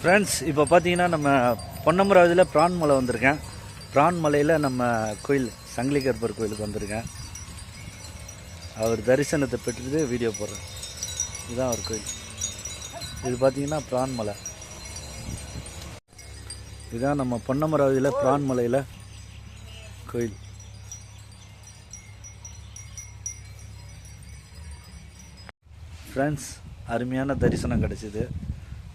Friends இப்போ பார்த்தீங்கன்னா நம்ம பொன்னமராவதியில் பிரான் மலை வந்திருக்கேன். பிரான் மலையில் நம்ம கோயில் சங்கிலி கருப்பர் கோயிலுக்கு வந்திருக்கேன். அவர் தரிசனத்தை பெற்றுட்டு வீடியோ போடுறேன். இதுதான் அவர் கோயில். இது பார்த்தீங்கன்னா பிரான் மலை. இதுதான் நம்ம பொன்னமராவதியில் பிரான் மலையில் கோயில். ஃப்ரெண்ட்ஸ் அருமையான தரிசனம் கிடச்சிது.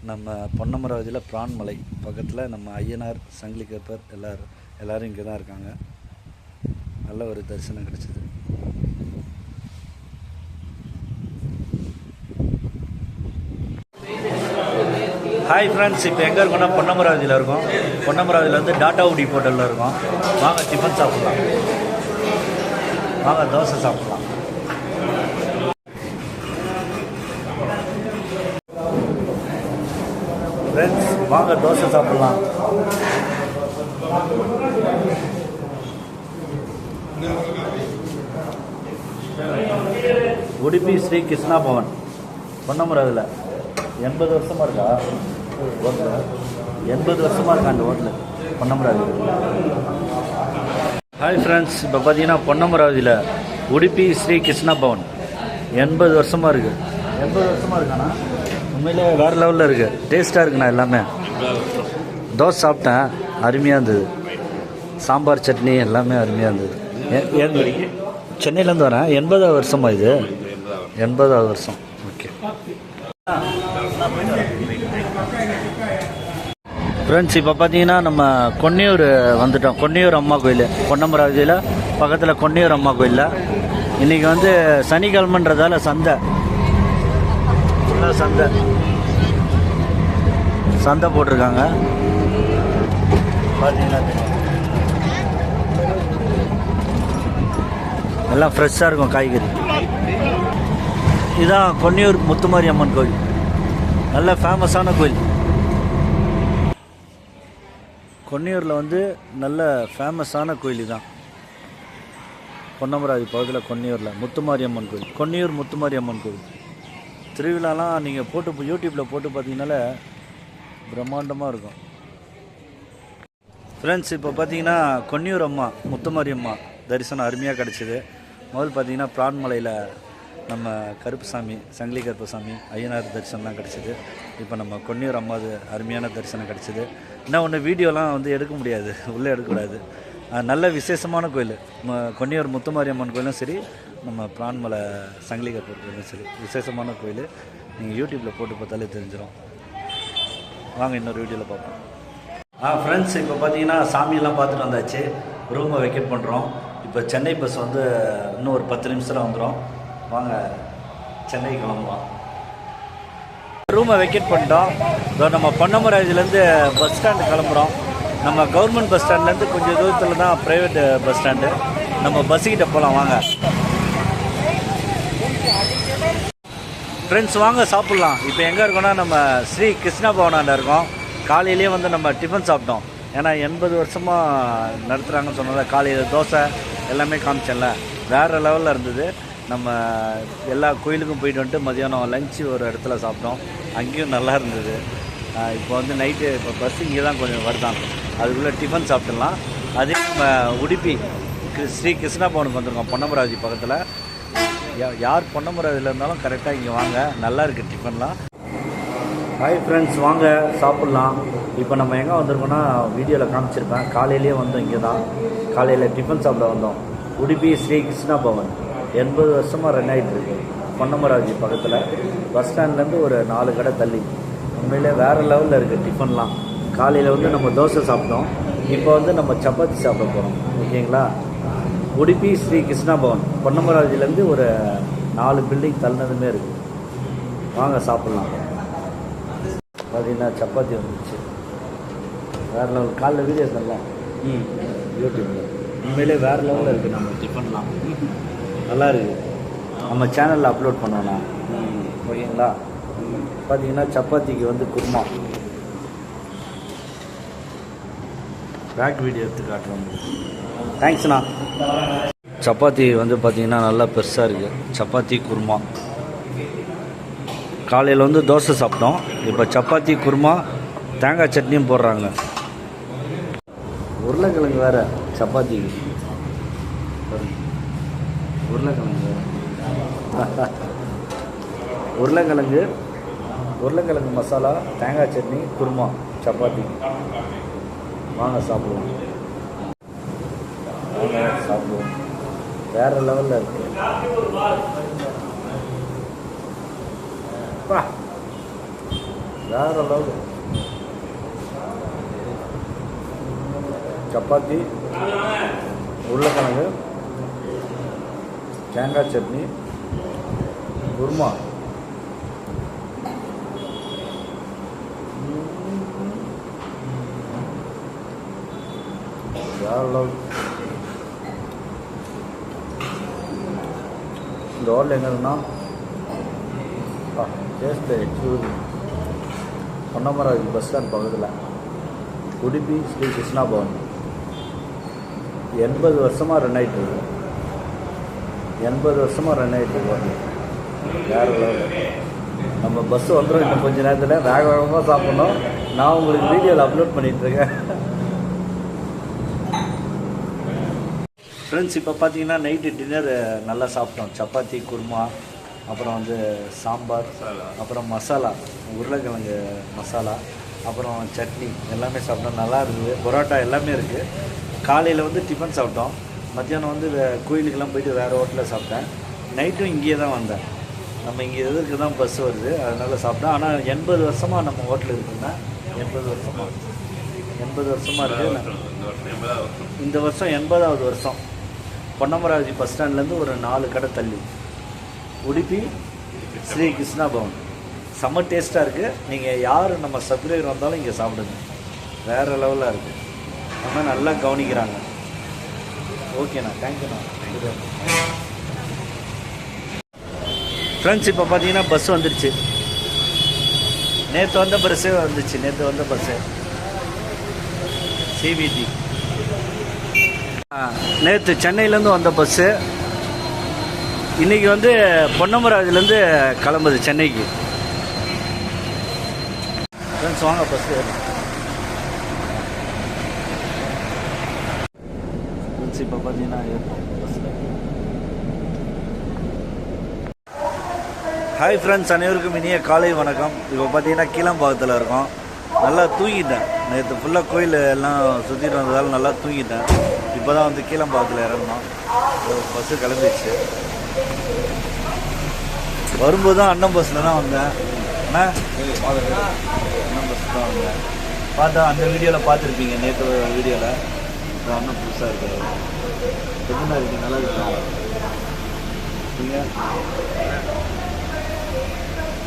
நம்ம பொன்னமராவதியில் பிரான்மலை பக்கத்தில் நம்ம ஐயனார் சங்கிலி கேப்பர் எல்லோரும் எல்லாரும் இங்கே தான் இருக்காங்க. நல்ல ஒரு தரிசனம் கிடச்சிது. ஹாய் ஃப்ரெண்ட்ஸ் இப்போ எங்கே இருக்கோம்னா பொன்னமராவதியில் இருக்கோம். பொன்னமராவதியில் வந்து டாட்டா உடி ஹோட்டலில் இருக்கோம். வாங்க டிஃபன் சாப்பிட்லாம். வாங்க தோசை சாப்பிட்லாம் ஃப்ரெண்ட்ஸ் வாங்க தோசை சாப்பிட்லாம். உடுப்பி ஸ்ரீ கிருஷ்ணா பவன். பொன்னமராவதில் எண்பது வருஷமாக இருக்கா? ஹோட்டல் எண்பது வருஷமாக இருக்கா அந்த ஹோட்டல் பொன்னமராவதி ஹாய் ஃப்ரெண்ட்ஸ் இப்போ பார்த்தீங்கன்னா பொன்னமராவதியில் உடுப்பி ஸ்ரீ கிருஷ்ணா பவன். எண்பது வருஷமாக இருக்குது எண்பது வருஷமாக இருக்காண்ணா உண்மையிலே வேறு லெவலில் இருக்குது டேஸ்ட்டாக இருக்குண்ணா எல்லாமே. தோசை சாப்பிட்டேன். அருமையாக இருந்தது. சாம்பார் சட்னி எல்லாமே அருமையாக இருந்தது. சென்னையிலேருந்து வரேன். எண்பதாவது வருஷமா இது? எண்பதாவது வருஷம். ஓகே. ஃப்ரெண்ட்ஸ் இப்போ பார்த்தீங்கன்னா நம்ம கொன்னியூர் வந்துட்டோம். கொன்னியூர் அம்மா கோயில். பொன்னமராவதியில் பக்கத்தில் கொன்னியூர் அம்மா கோயிலில் இன்றைக்கி வந்து சனிக்கிழமைன்றதால சந்தை. ஃபுல்லாக சந்தை. சந்தை போட்டிருக்காங்க. பார்த்தீங்கன்னா. எல்லாம் ஃப்ரெஷ்ஷாக இருக்கும் காய்கறி. இதான் கொன்னியூர் முத்துமாரி அம்மன் கோயில். நல்ல ஃபேமஸான கோயில். கொன்னியூரில் வந்து நல்ல ஃபேமஸான கோயில் தான் பொன்னமராதி பகுதியில் கொன்னியூரில் முத்துமாரி அம்மன் கோயில். கொன்னியூர் முத்துமாரி அம்மன் கோயில். திருவிழாலாம் நீங்கள் போட்டு யூடியூப்பில் போட்டு பார்த்தீங்கனால பிரம்மாண்டமாக இருக்கும். ஃப்ரெண்ட்ஸ் இப்போ பார்த்தீங்கன்னா கொன்னியூர் அம்மா முத்துமாரி அம்மா தரிசனம் அருமையாக கிடச்சிது. முதல் பார்த்தீங்கன்னா பிரான்மலையில் நம்ம கருப்புசாமி சங்கிலி கருப்புசாமி ஐயனார் தரிசனம்லாம் கிடச்சிது. இப்போ நம்ம கொன்னியூர் அம்மாது அருமையான தரிசனம் கிடச்சிது. என்ன ஒன்று வீடியோலாம் வந்து எடுக்க முடியாது உள்ளே எடுக்கக்கூடாது. நல்ல விசேஷமான கோயில். கொன்னியூர் முத்துமாரி அம்மன் கோயிலும் சரி நம்ம பிரான்மலை சங்கிலி கருப்பர் கோயிலும் சரி விசேஷமான கோயில். நீங்கள் யூடியூப்பில் போட்டு பார்த்தாலே தெரிஞ்சிடும் வாங்க இன்னொரு வீடியோவில் பார்ப்போம். ஆ ஃப்ரெண்ட்ஸ் இப்போ பார்த்தீங்கன்னா சாமியெல்லாம் பார்த்துட்டு வந்தாச்சு. ரூமை வெக்கேட் பண்ணுறோம் இப்போ சென்னை பஸ் வந்து இன்னும் ஒரு பத்து நிமிஷத்தில் வந்துடும் வாங்க சென்னை கிளம்புவோம் ரூமை வெக்கேட் பண்ணிட்டோம். இதோ நம்ம பொன்னமராஜிலேருந்து பஸ் ஸ்டாண்டு கிளம்புறோம். நம்ம கவர்மெண்ட் பஸ் ஸ்டாண்ட்லேருந்து கொஞ்சம் தூரத்தில் தான் ப்ரைவேட் பஸ் ஸ்டாண்டு நம்ம பஸ்ஸுக்கிட்ட போகலாம் வாங்க. ஃப்ரெண்ட்ஸ் வாங்க சாப்பிட்லாம். இப்போ எங்கே இருக்கோம்னா நம்ம ஸ்ரீ கிருஷ்ணா பவனாண்ட இருக்கோம். காலையிலேயே வந்து நம்ம டிஃபன் சாப்பிட்டோம். ஏன்னா எண்பது வருஷமாக நடத்துகிறாங்கன்னு சொன்னதில் காலையில் தோசை எல்லாமே காமிச்சல வேறு லெவலில் இருந்தது. நம்ம எல்லா கோயிலுக்கும் போயிட்டு வந்துட்டு மதியானம் லஞ்சு ஒரு இடத்துல சாப்பிட்டோம். அங்கேயும் நல்லா இருந்தது. இப்போ வந்து நைட்டு இப்போ பஸ் இங்கே தான் கொஞ்சம் வருதான். அதுக்குள்ளே டிஃபன் சாப்பிட்டுலாம் அதே நம்ம உடுப்பி ஸ்ரீ கிருஷ்ணா பவனுக்கு வந்திருக்கோம். பொன்னமராஜி பக்கத்தில். யா- யார் பொன்னமராவதியில் இருந்தாலும் கரெக்டாக இங்கே வாங்க. நல்லா இருக்குது டிஃபன்லாம். ஹாய் ஃப்ரெண்ட்ஸ் வாங்க சாப்பிட்லாம். இப்போ நம்ம எங்கே வந்திருக்கோம்னா வீடியோவில் காமிச்சிருப்பேன். காலையிலேயே வந்தோம் இங்கே தான் காலையில் டிஃபன் சாப்பிட வந்தோம். உடுப்பி ஸ்ரீ கிருஷ்ணா பவன். எண்பது வருஷமாக ரன் ஆகிட்டு இருக்கு. பொன்னமராவதி பக்கத்தில். பஸ் ஸ்டாண்ட்லேருந்து ஒரு நாலு கடை தள்ளி. உண்மையிலே வேறு லெவலில் இருக்குது டிஃபன்லாம் காலையில் வந்து நம்ம தோசை சாப்பிட்டோம். இப்போ வந்து நம்ம சப்பாத்தி சாப்பிட போகிறோம் ஓகேங்களா? உடுப்பி ஸ்ரீ கிருஷ்ணா பவன். பொன்னமராவதியிலேருந்து ஒரு நாலு பில்டிங் தள்ளினதுமே இருக்குது வாங்க சாப்பிட்லாம். பார்த்தீங்கன்னா சப்பாத்தி வந்துருச்சு. வேறு லெவல் காலைல வீடியோ தரலாம் ம். யூடியூப்பில் உண்மையிலே வேறு லெவலில் இருக்குது நம்ம டிஃபன்லாம் நல்லா இருக்குது நம்ம சேனலில் அப்லோட் பண்ணோண்ணா ஓகேங்களா? பார்த்தீங்கன்னா சப்பாத்திக்கு வந்து குருமா. பேக் வீடியோ எடுத்து காட்டுறோம். தேங்க்ஸ்ண்ணா சப்பாத்தி வந்து பார்த்தீங்கன்னா நல்லா பெருசாக இருக்குது சப்பாத்தி குருமா. காலையில் வந்து தோசை சாப்பிட்டோம். இப்போ சப்பாத்தி குருமா தேங்காய் சட்னியும் போடுறாங்க. உருளைக்கிழங்கு வேறு சப்பாத்திக்கு உருளைக்கிழங்கு. உருளைக்கிழங்கு உருளைக்கிழங்கு மசாலா தேங்காய் சட்னி குருமா சப்பாத்தி. வாங்க சாப்பிடுவோம். வாங்க சாப்பிடுவோம். வேற லெவலில் இருக்கு. அப்பா. வேற லெவல் சப்பாத்தி உருளைக்கிழங்கு தேங்காய் சட்னி குருமா. வேறு லெவல் இந்த ஹோட்டல் எங்கே இருக்குன்னா taste exclusive Ponnamaravathi bus stand பக்கத்தில் உடுப்பி ஸ்ரீ கிருஷ்ணா பவன் எண்பது வருஷமாக ரன் ஆகிட்டு இருக்கு. எண்பது வருஷமாக ரன் ஆகிட்டு இருக்கு. வேறு வேற லெவல் நம்ம பஸ் வந்துடும் இன்னும் கொஞ்ச நேரத்தில். வேக வேகமாக சாப்பிட்ணும். நான் உங்களுக்கு வீடியோவில் அப்லோட் பண்ணிட்டு ஃப்ரெண்ட்ஸ் இப்போ பார்த்தீங்கன்னா நைட்டு டின்னர் நல்லா சாப்பிட்டோம். சப்பாத்தி குருமா அப்புறம் வந்து சாம்பார் அப்புறம் மசாலா உருளைக்கிழங்கு மசாலா அப்புறம் சட்னி எல்லாமே சாப்பிட்டோம். நல்லா இருந்தது. பரோட்டா எல்லாமே இருக்குது காலையில் வந்து டிஃபன் சாப்பிட்டோம். மத்தியானம் வந்து கோயிலுக்கெல்லாம் போயிட்டு வேறு ஹோட்டலில் சாப்பிட்டேன். நைட்டும் இங்கேயே தான் வந்தேன். நம்ம இங்கே எதிர்க்கு தான் பஸ் வருது. அதனால சாப்பிட்டோம் ஆனால் எண்பது வருஷமாக நம்ம ஹோட்டல் இருக்குன்னா எண்பது வருஷமாக எண்பது வருஷமாக இருக்குது இந்த வருஷம் எண்பதாவது வருஷம். பொன்னமராவதி பஸ் ஸ்டாண்ட்லேருந்து ஒரு நாலு கடை தள்ளி. உடுப்பி ஸ்ரீ கிருஷ்ணா பவன். செம்ம டேஸ்ட்டாக இருக்குது நீங்கள் யார் நம்ம சப்ஸ்கிரைபர் வந்தாலும் இங்கே சாப்பிடுங்க. வேறு லெவலாக இருக்குது ஆனால் நல்லா கவனிக்கிறாங்க. ஓகேண்ணா தேங்க்யூண்ணா ஃப்ரெண்ட்ஸ் இப்போ பார்த்தீங்கன்னா பஸ் வந்துடுச்சு நேற்று வந்த பஸ்ஸே வந்துச்சு. நேற்று வந்த பஸ்ஸு சிபிடி நேற்று சென்னையிலேருந்து வந்த பஸ்ஸு இன்றைக்கி வந்து பொன்னமராஜிலேருந்து கிளம்புது சென்னைக்கு. ஃப்ரெண்ட்ஸ் வாங்க பஸ்ஸு ஃப்ரெண்ட்ஸ் இப்போ பார்த்தீங்கன்னா பஸ்ஸில் ஹாய் ஃப்ரெண்ட்ஸ் அனைவருக்கும் இனிய காலை வணக்கம். இப்போ பார்த்தீங்கன்னா கீழம்பாக்கத்தில் இருக்கோம். நல்லா தூங்கிட்டேன். நேற்று ஃபுல்லாக கோயில் எல்லாம் சுற்றிட்டு வந்ததால் நல்லா தூங்கிட்டேன். இப்போ தான் வந்து கீழம்பாக்கத்தில் இறங்கணும் பஸ்ஸு கிளம்பிடுச்சு. வரும்போது தான் அண்ணன் பஸ்ஸில் தான் வந்தேன். அண்ணன் பஸ் தான் வந்தேன். பார்த்தா அந்த வீடியோவில் பார்த்துருப்பீங்க நேற்று வீடியோவில் இப்போ அண்ணன் புதுசாக இருக்காரு. எப்படின்னா இருக்கு நல்லா இருக்கா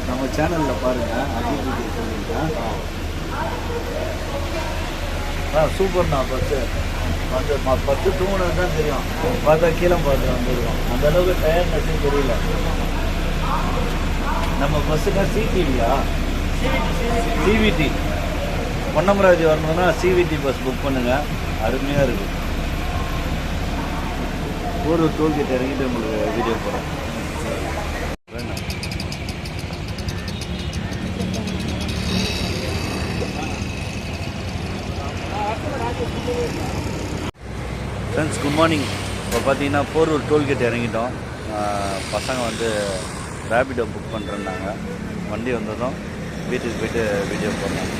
நம்ம சேனலில் பாருங்கள் அஜித் வீடியோ சொல்லியிருக்கேன் ஆ சூப்பர்ண்ணா பஸ்ஸு வந்து ம- பத்து தூங்கினது தான் தெரியும். பார்த்தா கீழே பார்த்து வந்துருக்கோம். அந்த அளவுக்கு டயர்னஸே தெரியல. நம்ம பஸ்ஸுக்கா சிடிவியா சிவிடி பொன்னமராஜ் வரணும்னா சிவிடி பஸ் புக் பண்ணுங்க. அருமையாக இருக்கு. ஒரு டோல்கேட் இறங்கிட்டு உங்களுக்கு வீடியோ போகிறேன் ஃப்ரெண்ட்ஸ் குட் மார்னிங் இப்போ பார்த்தீங்கன்னா போரூர் டோல்கேட் இறங்கிட்டோம். பசங்க வந்து ரேபிடோ புக் பண்ணுறேன்னாங்க வண்டி வந்ததும் வீட்டுக்கு போயிட்டு வீடியோ போடுறாங்க